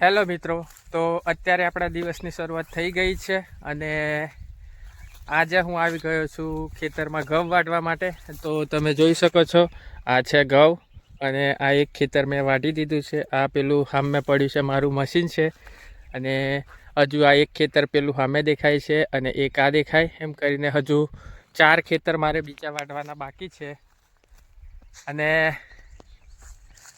Hello મિત્રો, તો અત્યારે આપણા દિવસની શરૂઆત થઈ ગઈ છે અને આજે હું આવી ગયો છું ખેતરમાં ઘઉં વાટવા માટે. તો તમે જોઈ શકો છો, આ છે ઘઉં અને આ એક ખેતર મેં વાટી દીધું છે. આ પેલું સામે પડ્યું છે મારું મશીન છે અને હજુ આ એક ખેતર પેલું સામે દેખાય છે અને એક આ દેખાય. એમ કરીને હજુ ચાર ખેતર મારે બીજા વાટવાના બાકી છે. અને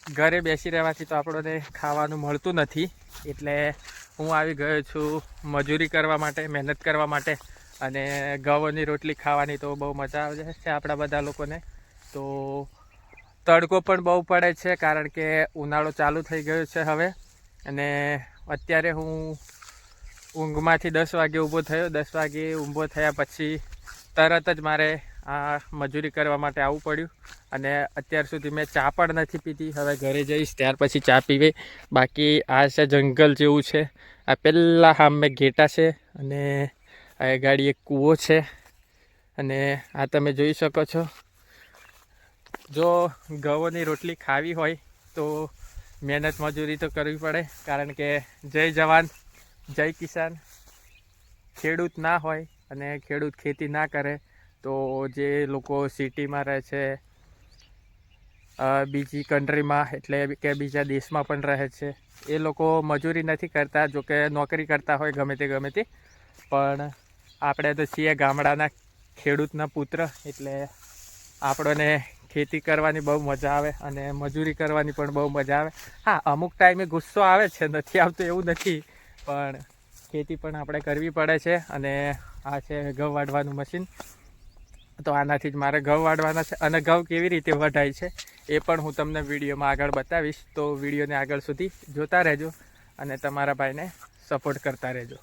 ઘરે બેસી રહેવાથી તો આપણને ખાવાનું મળતું નથી. એટલે હું આવી ગયો છું મજૂરી કરવા માટે, મહેનત કરવા માટે. અને ઘઉંની રોટલી ખાવાની તો બહુ મજા આવે છે આપણા બધા લોકોને. તો તડકો પણ બહુ પડે છે કારણ કે ઉનાળો ચાલુ થઈ ગયો છે હવે. અને અત્યારે હું ઊંઘમાંથી દસ વાગે ઊભો થયો. દસ વાગે ઊભો થયા પછી તરત જ મારે આ મજૂરી કરવા માટે આવવું પડ્યું. અને અત્યાર સુધી મેં ચા પણ નથી પીધી. હવે ઘરે જઈશ, ત્યાર પછી ચા પીવે. બાકી આ છે જંગલ જેવું છે. આ પહેલાં સામે ઘેટા છે અને આ ગાડી એક કૂવો છે. અને આ તમે જોઈ શકો છો. જો ઘઉંની રોટલી ખાવી હોય તો મહેનત મજૂરી તો કરવી પડે. કારણ કે જય જવાન, જય કિસાન. ખેડૂત ના હોય અને ખેડૂત ખેતી ના કરે. તો જે લોકો સિટીમાં રહે છે બીજી કન્ટ્રીમાં એટલે કે બીજા દેશમાં પણ રહે છે, એ લોકો મજૂરી નથી કરતા, જો કે નોકરી કરતા હોય ગમે તે ગમે તે. પણ આપણે તો છીએ ગામડાના ખેડૂતના પુત્ર, એટલે આપણને ખેતી કરવાની બહુ મજા આવે અને મજૂરી કરવાની પણ બહુ મજા આવે. હા, અમુક ટાઈમે ગુસ્સો આવે છે, નથી આવતો એવું નથી, પણ ખેતી પણ આપણે કરવી પડે છે અને આ છે ઘઉં વાઢવાનું મશીન તો આનાથી જ મારે ઘઉં વાડવાના છે. અને ઘઉં કેવી રીતે વઢાય છે એ પણ હું તમને વિડીયોમાં આગળ બતાવીશ. તો વિડીયોને આગળ સુધી જોતા રહેજો અને તમારા ભાઈને સપોર્ટ કરતા રહેજો.